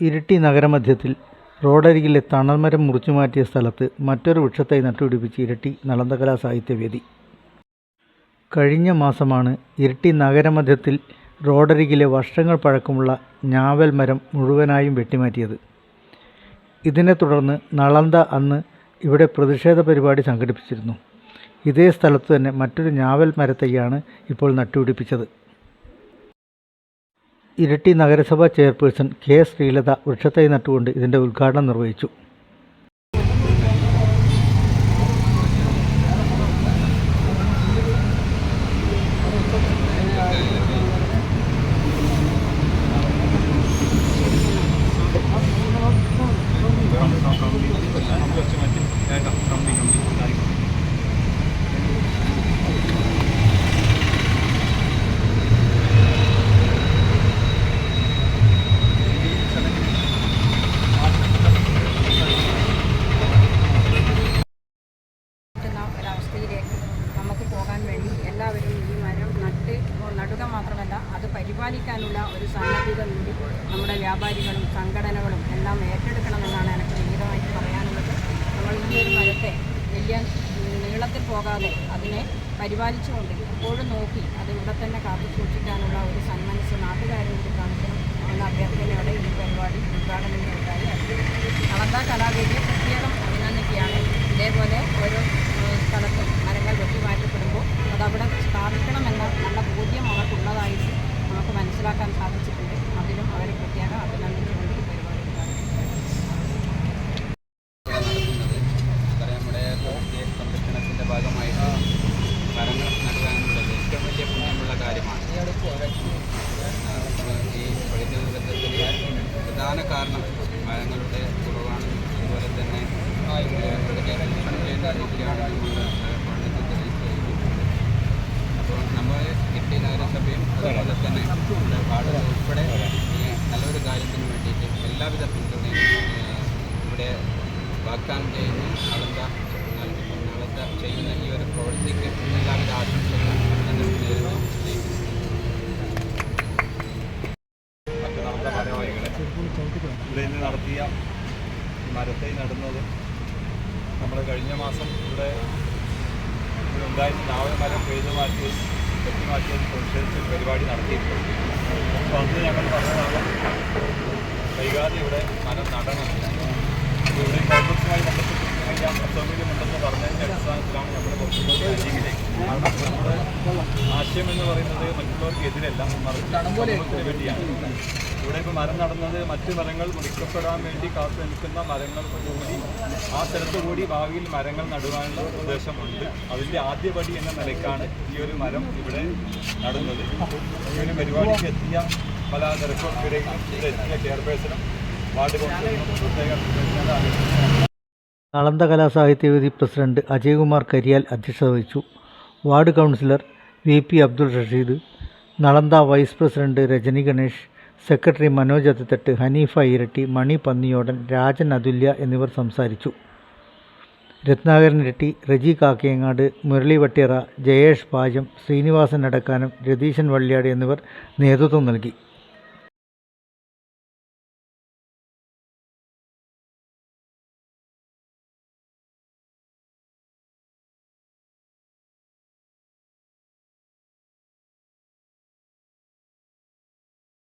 ഇരിട്ടി നഗരമധ്യത്തിൽ റോഡരികിലെ തണൽമരം മുറിച്ചുമാറ്റിയ സ്ഥലത്ത് മറ്റൊരു വൃക്ഷത്തെ നട്ടുപിടിപ്പിച്ച് ഇരിട്ടി നളന്തകലാ സാഹിത്യവേദി. കഴിഞ്ഞ മാസമാണ് ഇരിട്ടി നഗരമധ്യത്തിൽ റോഡരികിലെ വർഷങ്ങൾ പഴക്കമുള്ള ഞാവൽ മരം മുഴുവനായും വെട്ടിമാറ്റിയത്. ഇതിനെ തുടർന്ന് നളന്ത അന്ന് ഇവിടെ പ്രതിഷേധ പരിപാടി സംഘടിപ്പിച്ചിരുന്നു. ഇതേ സ്ഥലത്ത് തന്നെ മറ്റൊരു ഞാവൽ മരത്തൈയാണ് ഇപ്പോൾ നട്ടുപിടിപ്പിച്ചത്. ഇരിട്ടി നഗരസഭാ ചെയർപേഴ്സൺ കെ ശ്രീലത വൃക്ഷത്തൈ നട്ടുകൊണ്ട് ഇതിന്റെ ഉദ്ഘാടനം നിർവഹിച്ചു എല്ലാവരും ഈ മരം നട്ട് നടുക മാത്രമല്ല അത് പരിപാലിക്കാനുള്ള ഒരു സന്നദ്ധത കൂടി നമ്മുടെ വ്യാപാരികളും സംഘടനകളും എല്ലാം ഏറ്റെടുക്കണമെന്നാണ് എനിക്ക് വിഹിതമായിട്ട് പറയാനുള്ളത്. നമ്മൾ ഈ ഒരു മരത്തെ വലിയ നീളത്തിൽ പോകാതെ അതിനെ പരിപാലിച്ചുകൊണ്ട് എപ്പോഴും നോക്കി അത് ഇവിടെ തന്നെ കാത്തു സൂക്ഷിക്കാനുള്ള ഒരു സന്മനസ് നാട്ടുകാരും കൂടി കാണിക്കണം എന്ന അഭ്യർത്ഥനയോടെ ഈ പരിപാടി ഉദ്ഘാടനം ചെയ്തതായി നളന്ദ കലാവേദിയെ പ്രത്യേകം അഭിനന്ദിക്കുകയാണ്. ഇതേപോലെ ഓരോ സ്ഥലത്തും ഈ പ്രകൃതി ദുരന്തത്തിന് പ്രധാന കാരണം മരങ്ങളുടെ കുറവാണ് അതുപോലെ തന്നെ അപ്പോൾ നമ്മൾ കിട്ടിയ നഗരസഭയും അതുപോലെ തന്നെ വാർഡ് ഉൾപ്പെടെ നല്ലൊരു കാര്യത്തിന് വേണ്ടിയിട്ട് എല്ലാവിധ പിന്തുണയും ഇവിടെ വാഗ്ദാനം ചെയ്യുന്നു നടത്ത ചെയ്യുന്ന ഈ ഒരു പ്രവൃത്തിക്ക് എല്ലാവിധ ആശംസകളും ഇവിടെ നിന്ന് നടത്തിയ മരത്തെ നടുന്നത്. നമ്മൾ കഴിഞ്ഞ മാസം ഇവിടെ ഉണ്ടായിരുന്ന നാവൽ മരം പെയ്തു മാറ്റി വെട്ടിമാറ്റിയത് പ്രതിഷേധിച്ച് സംശയിച്ച് പരിപാടി നടത്തിയിട്ടുണ്ട്. അപ്പോൾ അന്ന് ഞങ്ങൾ പറഞ്ഞതാണ് വൈകാതെ ഇവിടെ മരം നടണം. ഇവിടെ കോൺഗ്രസുമായി ബന്ധപ്പെട്ട് എല്ലാം അസൗകര്യമുണ്ടെന്ന് പറഞ്ഞതിന്റെ അടിസ്ഥാനത്തിലാണ് നമ്മൾ കാരണം നമ്മുടെ ആശയം എന്ന് പറയുന്നത് മറ്റുള്ളവർക്ക് എതിരല്ല മറിച്ച് വേണ്ടിയാണ്. ഇവിടെ ഇപ്പോൾ മരം നടന്നത് മറ്റ് മരങ്ങൾ മുറിക്കപ്പെടാൻ വേണ്ടി കാത്തു നിൽക്കുന്ന മരങ്ങൾ കൂടി. ആ സ്ഥലത്ത് കൂടി ഭാവിയിൽ മരങ്ങൾ നടുവാനുള്ള ഉദ്ദേശമുണ്ട്. അതിന്റെ ആദ്യപടി എന്ന നിലയ്ക്കാണ് ഈ ഒരു മരം ഇവിടെ നടുന്നത്. ഈ ഒരു പരിപാടിക്ക് എത്തിയ പല തിരക്കുകൾക്കിടയിലും ഇവിടെ എത്തിയ ചെയർപേഴ്സണും വാർഡ് കൗൺസിലറും പ്രത്യേക നളന്ദ കലാ സാഹിത്യവേദി പ്രസിഡന്റ് അജയ്കുമാർ കരിയാൽ അധ്യക്ഷത വഹിച്ചു. Ward councillor V P Abdul Rasheed Nalanda vice president Rajani Ganesh secretary Manoj Athithattu Haneefa ഇരട്ടി മണി പന്നിയോടൻ രാജൻ അതുല്യ എന്നിവർ സംസാരിച്ചു. രത്നാകരൻ ഇരട്ടി റജി കാക്കയങ്ങാട് മുരളി വട്ടിയറ ജയേഷ് പാജം ശ്രീനിവാസൻ അടക്കാനം രതീശൻ വള്ളിയാട് എന്നിവർ നേതൃത്വം നൽകി.